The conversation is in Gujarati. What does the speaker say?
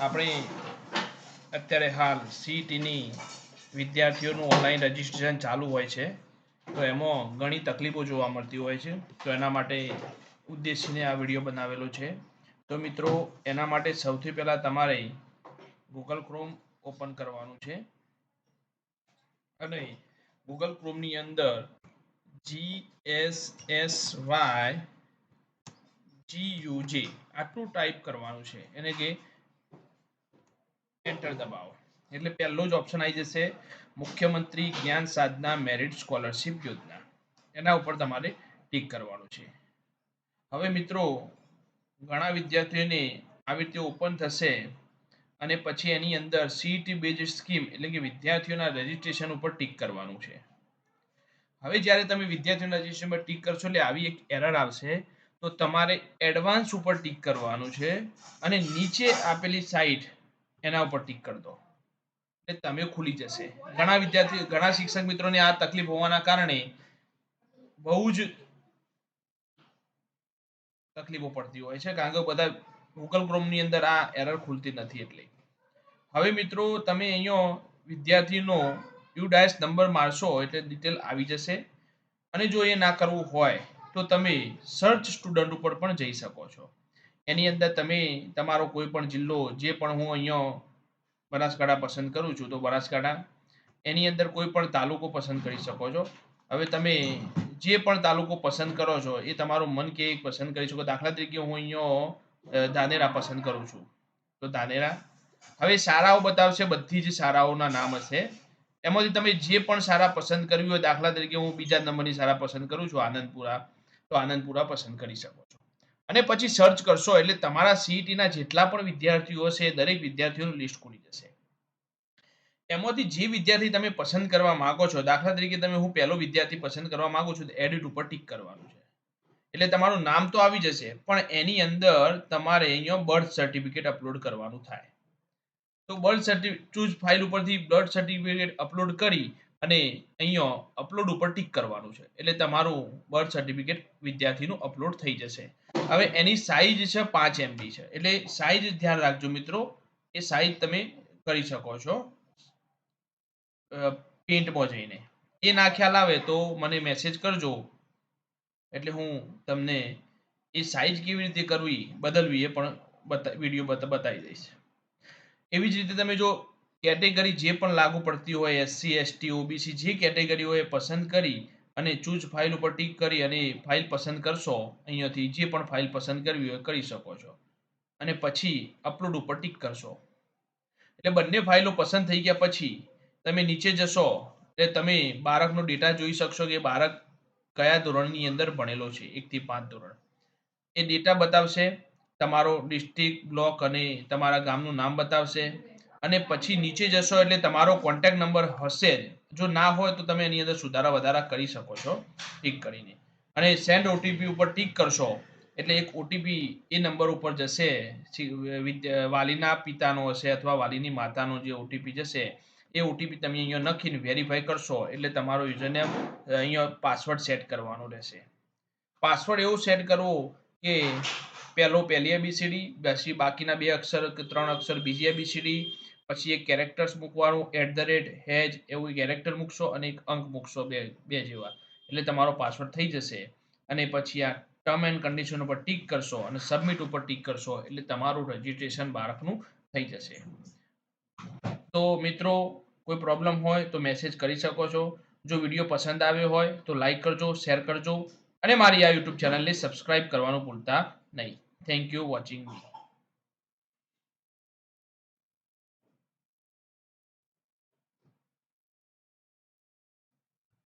આપણે અત્યારે હાલ સીઈટીની વિદ્યાર્થીઓનું ઓનલાઈન રજિસ્ટ્રેશન ચાલુ હોય છે, તો એમાં ઘણી તકલીફો જોવા મળતી હોય છે. તો એના માટે ઉદ્દેશીને આ વીડિયો બનાવેલો છે. તો મિત્રો, એના માટે સૌથી પહેલાં તમારે ગૂગલ ક્રોમ ઓપન કરવાનું છે. અને ગૂગલ ક્રોમની અંદર G S S Y G U જે આટલું ટાઈપ કરવાનું છે. એને કે એન્ટર દબાવો એટલે પહેલો જ ઓપ્શન આવી જશે, મુખ્યમંત્રી જ્ઞાન સાધના મેરિટ સ્કોલરશિપ યોજના. એના ઉપર તમારે ટીક કરવાનું છે. હવે મિત્રો, ઘણા વિદ્યાર્થીઓને આવી રીતે ઓપન થશે અને પછી એની અંદર સીઈટી બેઝ સ્કીમ એટલે કે વિદ્યાર્થીઓના રજિસ્ટ્રેશન ઉપર ટીક કરવાનું છે. હવે જ્યારે તમે વિદ્યાર્થીઓના રજિસ્ટ્રેશન પર ટીક કરશો એટલે આવી એક એરર આવશે, તો તમારે એડવાન્સ ઉપર ટીક કરવાનું છે અને નીચે આપેલી સાઈટ એના ઉપર ટીક કરી દો. એટલે તમે ખુલી જશે. ઘણા વિદ્યાર્થી, ઘણા શિક્ષક મિત્રોને આ તકલીફ હોવાના કારણે બહુ જ તકલીફો પડતી હોય છે, કારણ કે બધા ગૂગલ ક્રોમની અંદર આ એરર ખુલતી નથી એટલે. હવે મિત્રો, તમે અહીંયા વિદ્યાર્થીનો યુ ડાયસ નંબર મારશો એટલે ડિટેલ આવી જશે. અને જો એ ના કરવું હોય, તો તમે સર્ચ સ્ટુડન્ટ ઉપર પણ જઈ શકો છો. એની અંદર તમે તમારો કોઈ પણ જિલ્લો, જે પણ હું અહીંયા બનાસકાંઠા પસંદ કરું છું, તો બનાસકાંઠા, એની અંદર કોઈ પણ તાલુકો પસંદ કરી શકો છો. હવે તમે જે પણ તાલુકો પસંદ કરો છો, એ તમારું મન કે પસંદ કરી શકો. દાખલા તરીકે હું અહીંયા ધાનેરા પસંદ કરું છું. તો ધાનેરા. હવે શાળાઓ બતાવશે, બધી જ શાળાઓના નામ હશે. એમાંથી તમે જે પણ શાળા પસંદ કરવી હોય, દાખલા તરીકે હું બીજા નંબરની શાળા પસંદ કરું છું, આનંદપુરા. તો આનંદપુરા પસંદ કરી શકો. અને પછી સર્ચ કરશો એટલે તમારા સીઈટીના જેટલા પણ વિદ્યાર્થીઓ છે દરેક વિદ્યાર્થીઓનું લિસ્ટ ખુલી જશે. એમાંથી જે વિદ્યાર્થી તમે પસંદ કરવા માંગો છો, દાખલા તરીકે તમે હું પહેલો વિદ્યાર્થી પસંદ કરવા માંગુ છું, તો એડિટ ઉપર ટીક કરવાનું છે. એટલે તમારું નામ તો આવી જશે, પણ એની અંદર તમારે અહીંયા બર્થ સર્ટિફિકેટ અપલોડ કરવાનું થાય. તો બર્થ સર્ટિફિકેટ ચૂઝ ફાઇલ ઉપરથી બર્થ સર્ટિફિકેટ અપલોડ કરી અને અહીંયા અપલોડ ઉપર ટીક કરવાનું છે. એટલે તમારું બર્થ સર્ટિફિકેટ વિદ્યાર્થીનું અપલોડ થઈ જશે. હવે એની સાઈઝ છે પાંચ એમબી છે. એટલે સાઈઝ ધ્યાન રાખજો મિત્રો, એ સાઈઝ તમે કરી શકો છો પેન્ટમાં જઈને. એ ના ખ્યાલ આવે તો મને મેસેજ કરજો. એટલે હું તમને એ સાઈઝ કેવી રીતે કરવી બદલવી એ પણ બતા વીડિયો બતાવી દઈશ. એવી જ રીતે તમે જો કેટેગરી જે પણ લાગુ પડતી હોય એસસી એસટી ઓબીસી જે કેટેગરી હોય એ પસંદ કરી અને ચૂઝ ફાઇલ ઉપર ટીક કરી અને ફાઇલ પસંદ કરશો, અહીંયાથી જે પણ ફાઇલ પસંદ કરવી હોય કરી શકો છો. અને પછી અપલોડ ઉપર ટીક કરશો. એટલે બંને ફાઇલો પસંદ થઈ ગયા પછી તમે નીચે જશો, એટલે તમે બાળકનો ડેટા જોઈ શકશો કે બાળક કયા ધોરણની અંદર ભણેલો છે એકથી પાંચ ધોરણ. એ ડેટા બતાવશે, તમારો ડિસ્ટ્રિક્ટ બ્લોક અને તમારા ગામનું નામ બતાવશે અને પછી નીચે જશો એટલે તમારો કોન્ટેક્ટ નંબર હશે જો. ના હોય તો તમે એની અંદર સુધારા વધારા કરી શકો છો ટીક કરીને. અને સેન્ડ ઓટીપી ઉપર ટીક કરશો એટલે એક ઓટીપી એ નંબર ઉપર જશે. વાલીના પિતાનો હશે અથવા વાલીની માતાનો જે ઓટીપી જશે, એ ઓટીપી તમે અહીંયા નખીને વેરીફાઈ કરશો એટલે તમારો યુઝરને અહીંયા પાસવર્ડ સેટ કરવાનો રહેશે. પાસવર્ડ એવો સેટ કરવો કે પહેલો પહેલી એબીસીડી પછી બાકીના બે અક્ષર, ત્રણ અક્ષર, બીજી એબીસીડી પછી એક કેરેક્ટર્સ મૂકવાનું એટ ધ રેટ હેજ એવું કેરેક્ટર મૂકશો અને એક અંક મૂકશો બે બે જેવા. એટલે તમારો પાસવર્ડ થઈ જશે. અને પછી આ ટર્મ એન્ડ કન્ડિશન ઉપર ટીક કરશો અને સબમિટ ઉપર ટીક કરશો, એટલે તમારું રજિસ્ટ્રેશન બાળકનું થઈ જશે. તો મિત્રો, કોઈ પ્રોબ્લેમ હોય તો મેસેજ કરી શકો છો. જો વીડિયો પસંદ આવ્યો હોય તો લાઈક કરજો શેર કરજો. અને મારી આ યુટ્યુબ ચેનલને સબસ્ક્રાઇબ કરવાનું ભૂલતા નહીં. Thank you watching me